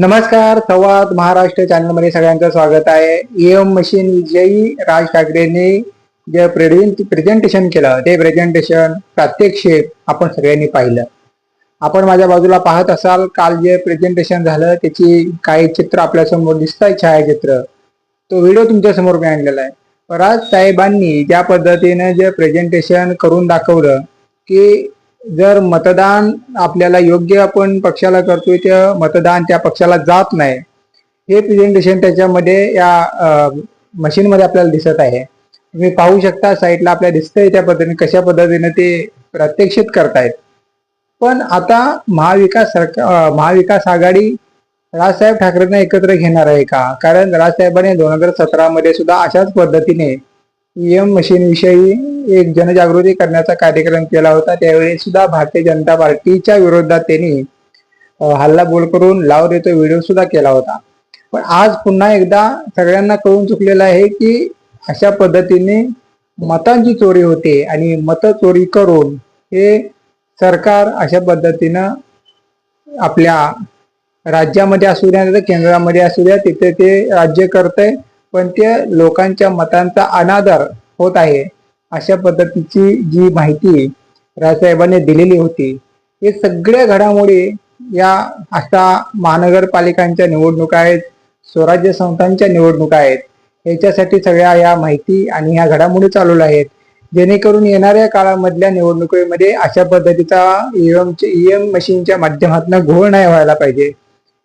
नमस्कार संवाद महाराष्ट्र चॅनलमध्ये सगळ्यांचं स्वागत आहे. एम मशीन विजयी राज ठाकरेंनी जे प्रेझेंटेशन केलं ते प्रेझेंटेशन प्रात्यक्षिक आपण सगळ्यांनी पाहिलं. आपण माझ्या बाजूला पाहत असाल काल जे प्रेझेंटेशन झालं त्याची काही चित्र आपल्यासमोर दिसत आहे छायाचित्र. तो व्हिडिओ तुमच्यासमोर मी आणलेला आहे. राज साहेबांनी ज्या पद्धतीने जे प्रेझेंटेशन करून दाखवलं की जर मतदान आपल्याला योग्य आपण पक्षाला करतोय त्या मतदान त्या पक्षाला जात नाही. हे प्रेझेंटेशन त्याच्यामध्ये या मशीनमध्ये आपल्याला दिसत आहे. तुम्ही पाहू शकता साईडला आपल्याला दिसतंय त्या पद्धतीने कशा पद्धतीने ते प्रत्यक्षित करतायत. पण आता महाविकास सरकार महाविकास आघाडी राजसाहेब ठाकरेंना एकत्र घेणार आहे का? कारण राजसाहेबांनी दोन हजार सतरामध्ये सुद्धा अशाच पद्धतीने ईएम मशीन विषयी एक जनजागृती करण्याचा कार्यक्रम केला होता. त्यावेळी सुद्धा भारतीय जनता पार्टीच्या विरोधात त्यांनी हल्ला बोल करून लाव देतो व्हिडिओ सुद्धा केला होता. पण आज पुन्हा एकदा सगळ्यांना कळून चुकलेलं आहे की अशा पद्धतीने मतांची चोरी होते आणि मत चोरी करून हे सरकार अशा पद्धतीनं आपल्या राज्यामध्ये असू द्या केंद्रामध्ये असू द्या तिथे ते राज्य करतंय. पण ते लोकांच्या मतांचा अनादर होत आहे. अशा पद्धतीची जी माहिती राजसाहेबांनी दिलेली होती हे सगळ्या घडामोडी या आता महानगरपालिकांच्या निवडणुका आहेत स्वराज्य संस्थांच्या निवडणुका आहेत याच्यासाठी सगळ्या या माहिती आणि ह्या घडामोडी चालवल्या आहेत. जेणेकरून येणाऱ्या काळामधल्या निवडणुकीमध्ये अशा पद्धतीचा ईएम ईएम मशीनच्या माध्यमातून घोळ नाही व्हायला पाहिजे.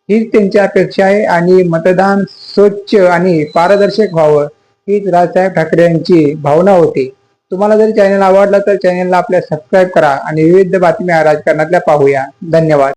हीच त्यांची अपेक्षा आहे आणि मतदान स्वच्छ आणि पारदर्शक व्हावं हीच राजसाहेब ठाकरे यांची भावना होती. तुम्हाला जर चॅनल आवडला तर चॅनलला आपल्या सबस्क्राईब करा आणि विविध बातम्या राजकारणातल्या पाहूया. धन्यवाद.